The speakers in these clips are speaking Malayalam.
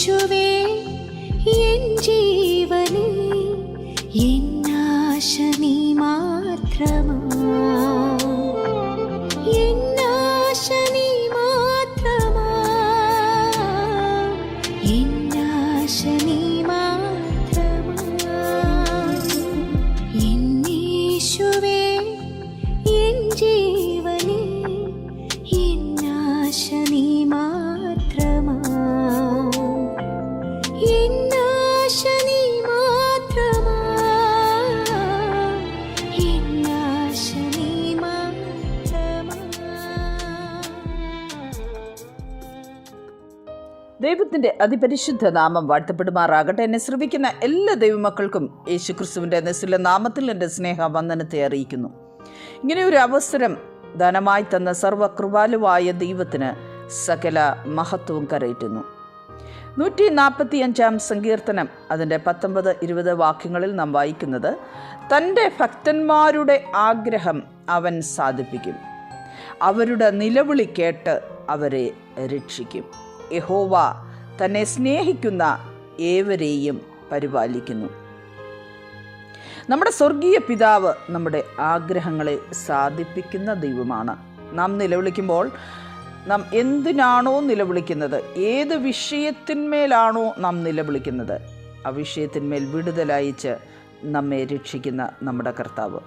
എന്നേശുവേ മാത്രമാ ദൈവത്തിന്റെ അതിപരിശുദ്ധ നാമം വാഴ്ത്തപ്പെടുമാറാകട്ടെ. എന്നെ ശ്രമിക്കുന്ന എല്ലാ ദൈവമക്കൾക്കും യേശുക്രിസ്തുവിന്റെ നെസ്സുല നാമത്തിൽ എന്റെ സ്നേഹ വന്ദനത്തെ അറിയിക്കുന്നു. ഇങ്ങനെ ഒരു അവസരം ധനമായി തന്ന സർവകൃപാലുവായ ദൈവത്തിന് സകല മഹത്വവും കരയറ്റുന്നു. നൂറ്റി നാൽപ്പത്തി അഞ്ചാം സങ്കീർത്തനം അതിന്റെ പത്തൊമ്പത് ഇരുപത് വാക്യങ്ങളിൽ നാം വായിക്കുന്നത് തന്റെ ഭക്തന്മാരുടെ ആഗ്രഹം അവൻ സാധിപ്പിക്കും. അവരുടെ നിലവിളി കേട്ട് അവരെ രക്ഷിക്കും. യഹോവ തന്നെ സ്നേഹിക്കുന്ന ഏവരെയും പരിപാലിക്കുന്നു. നമ്മുടെ സ്വർഗീയ പിതാവ് നമ്മുടെ ആഗ്രഹങ്ങളെ സാധിപ്പിക്കുന്ന ദൈവമാണ്. നാം നിലവിളിക്കുമ്പോൾ നാം എന്തിനാണോ നിലവിളിക്കുന്നത്? ഏത് വിഷയത്തിന്മേലാണോ നാം നിലവിളിക്കുന്നത്? ആ വിഷയത്തിന്മേൽ വിടുതലയച്ച് നമ്മെ രക്ഷിക്കുന്ന നമ്മുടെ കർത്താവ്.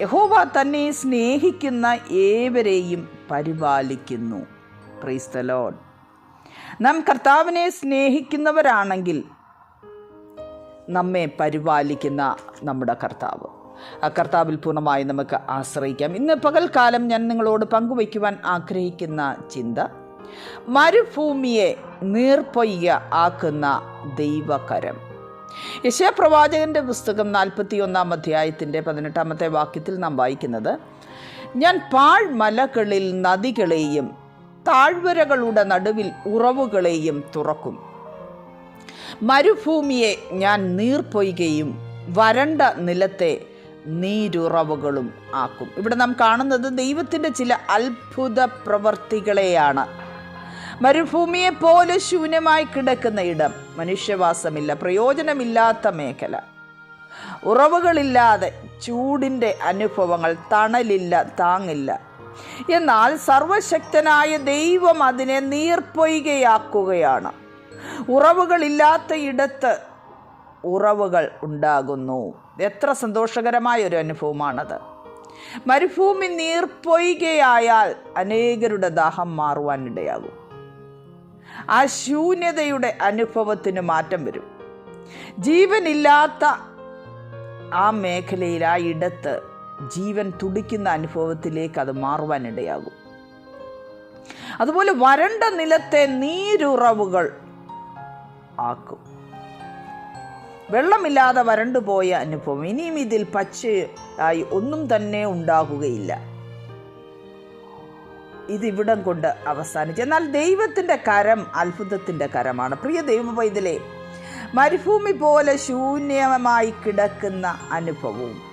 യഹോവ തന്നെ സ്നേഹിക്കുന്ന ഏവരെയും പരിപാലിക്കുന്നു. പ്രൈസ് നാം കർത്താവിനെ സ്നേഹിക്കുന്നവരാണെങ്കിൽ നമ്മെ പരിപാലിക്കുന്ന നമ്മുടെ കർത്താവ്. ആ കർത്താവിൽ പൂർണമായി നമുക്ക് ആശ്രയിക്കാം. ഇന്ന് പകൽക്കാലം ഞാൻ നിങ്ങളോട് പങ്കുവയ്ക്കുവാൻ ആഗ്രഹിക്കുന്ന ചിന്ത മരുഭൂമിയെ നീർപ്പൊയ്യ ആക്കുന്ന ദൈവകരം. യശയപ്രവാചകന്റെ പുസ്തകം നാൽപ്പത്തി ഒന്നാം അധ്യായത്തിന്റെ പതിനെട്ടാമത്തെ വാക്യത്തിൽ നാം വായിക്കുന്നത് ഞാൻ പാഴ്മലകളിൽ നദികളെയും താഴ്വരകളുടെ നടുവിൽ ഉറവുകളെയും തുറക്കും. മരുഭൂമിയെ ഞാൻ നീർപ്പൊയ്കയും വരണ്ട നിലത്തെ നീരുറവുകളും ആക്കും. ഇവിടെ നാം കാണുന്നത് ദൈവത്തിന്റെ ചില അത്ഭുത പ്രവർത്തികളെയാണ്. മരുഭൂമിയെ പോലെ ശൂന്യമായി കിടക്കുന്ന ഇടം മനുഷ്യവാസമില്ല പ്രയോജനമില്ലാത്ത മേഖല. ഉറവുകളില്ലാതെ ചൂടിന്റെ അനുഭവങ്ങൾ തണലില്ല താങ്ങില്ല. എന്നാൽ സർവശക്തനായ ദൈവം അതിനെ നീർപ്പൊയ്കയാക്കുകയാണ്. ഉറവുകളില്ലാത്ത ഇടത്ത് ഉറവുകൾ ഉണ്ടാകുന്നു. എത്ര സന്തോഷകരമായ ഒരു അനുഭവമാണത്. മരുഭൂമി നീർപ്പൊയ്കയായാൽ അനേകരുടെ ദാഹം മാറുവാനിടയാകും ആ ശൂന്യതയുടെ അനുഭവത്തിന് മാറ്റം വരും. ജീവനില്ലാത്ത ആ മേഖലയിൽ ആ ഇടത്ത് ജീവൻ തുടിക്കുന്ന അനുഭവത്തിലേക്ക് അത് മാറുവാനിടയാകും. അതുപോലെ വരണ്ട നിലത്തെ നീരുറവുകൾ ആക്കും. വെള്ളമില്ലാതെ വരണ്ടുപോയ അനുഭവം. ഇനിയും ഇതിൽ പച്ചയായി ഒന്നും തന്നെ ഉണ്ടാകുകയില്ല. ഇതിവിടം കൊണ്ട് അവസാനിച്ചു. എന്നാൽ ദൈവത്തിന്റെ കരം അത്ഭുതത്തിന്റെ കരമാണ്. പ്രിയ ദൈവ പൈതലേ മരുഭൂമി പോലെ ശൂന്യമായി കിടക്കുന്ന അനുഭവവും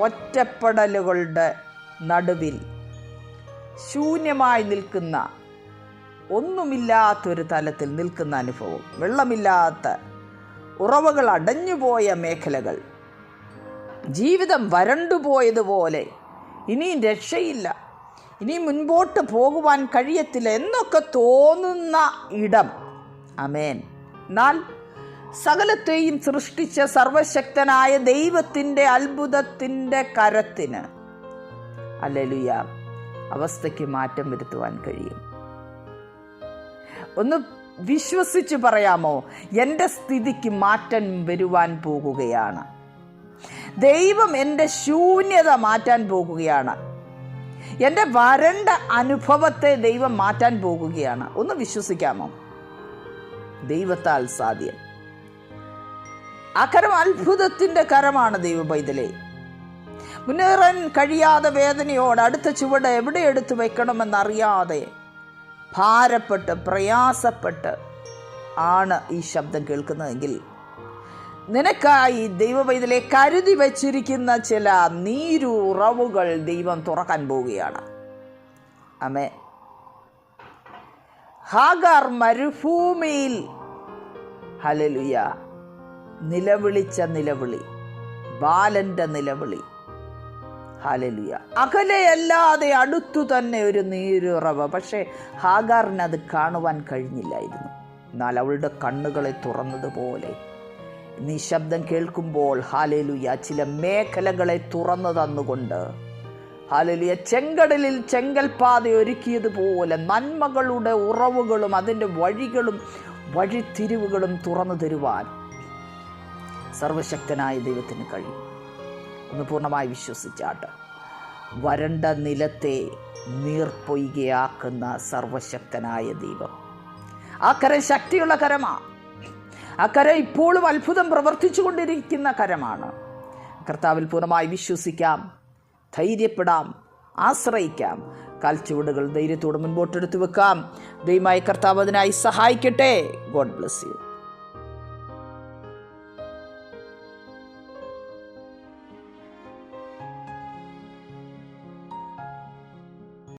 ഒറ്റപ്പെടലുകളുടെ നടുവിൽ ശൂന്യമായി നിൽക്കുന്ന ഒന്നുമില്ലാത്തൊരു തലത്തിൽ നിൽക്കുന്ന അനുഭവം വെള്ളമില്ലാത്ത ഉറവകൾ അടഞ്ഞുപോയ മേഖലകൾ. ജീവിതം വരണ്ടുപോയതുപോലെ ഇനിയും രക്ഷയില്ല. ഇനി മുൻപോട്ട് പോകുവാൻ കഴിയത്തില്ല എന്നൊക്കെ തോന്നുന്ന ഇടം. അമേൻ എന്നാൽ സകലത്തെയും സൃഷ്ടിച്ച സർവശക്തനായ ദൈവത്തിന്റെ അത്ഭുതത്തിന്റെ കരത്തിന്. അല്ലലുയ. അവസ്ഥയ്ക്ക് മാറ്റം വരുത്തുവാൻ കഴിയും. ഒന്ന് വിശ്വസിച്ച് പറയാമോ? എന്റെ സ്ഥിതിക്ക് മാറ്റം വരുവാൻ പോകുകയാണ്. ദൈവം എന്റെ ശൂന്യത മാറ്റാൻ പോകുകയാണ്. എന്റെ വരണ്ട അനുഭവത്തെ ദൈവം മാറ്റാൻ പോകുകയാണ്. ഒന്ന് വിശ്വസിക്കാമോ? ദൈവത്താൽ സാധ്യം. ആ കരം അത്ഭുതത്തിന്റെ കരമാണ് ദൈവ പൈതലെ മുന്നേറാൻ കഴിയാതെ വേദനയോട് അടുത്ത ചുവട് എവിടെ എടുത്തു വയ്ക്കണമെന്നറിയാതെ ഭാരപ്പെട്ട് പ്രയാസപ്പെട്ട് ആണ് ഈ ശബ്ദം കേൾക്കുന്നതെങ്കിൽ നിനക്കായി ദൈവവൈതലെ കരുതി വച്ചിരിക്കുന്ന ചില നീരുറവുകൾ ദൈവം തുറക്കാൻ പോവുകയാണ്. അമേ ഹാഗാർ മരുഭൂമിയിൽ. ഹലലുയ നിലവിളിച്ച നിലവിളി ബാലന്റെ നിലവിളി. ഹാലലിയ. അകലെയല്ലാതെ അടുത്തു തന്നെ ഒരു നീരുറവ. പക്ഷേ ഹാഗാറിന് അത് കാണുവാൻ കഴിഞ്ഞില്ലായിരുന്നു. എന്നാൽ അവളുടെ കണ്ണുകളെ തുറന്നതുപോലെ. നീ ശബ്ദം കേൾക്കുമ്പോൾ ഹാലലുയ ചില മേഖലകളെ തുറന്നു തന്നുകൊണ്ട് ഹാലലിയ ചെങ്കടലിൽ ചെങ്കൽപാത ഒരുക്കിയതുപോലെ നന്മകളുടെ ഉറവുകളും അതിന്റെ വഴികളും വഴിത്തിരിവുകളും തുറന്നു തരുവാൻ സർവശക്തനായ ദൈവത്തിന് കഴിയും. ഒന്ന് പൂർണമായി വിശ്വസിച്ചാട്ട് വരണ്ട നിലത്തെ നീർപ്പൊയ്കയാക്കുന്ന സർവശക്തനായ ദൈവം. ആ കരം ശക്തിയുള്ള കരമാ. ആ കരം ഇപ്പോഴും അത്ഭുതം പ്രവർത്തിച്ചു കൊണ്ടിരിക്കുന്ന കരമാണ്. കർത്താവിൽ പൂർണമായി വിശ്വസിക്കാം ധൈര്യപ്പെടാം ആശ്രയിക്കാം. കാൽച്ചുവടുകൾ ധൈര്യത്തോടെ മുൻപോട്ടെടുത്ത് വെക്കാം. ദൈവമായി കർത്താവ് അതിനായി സഹായിക്കട്ടെ. God bless you.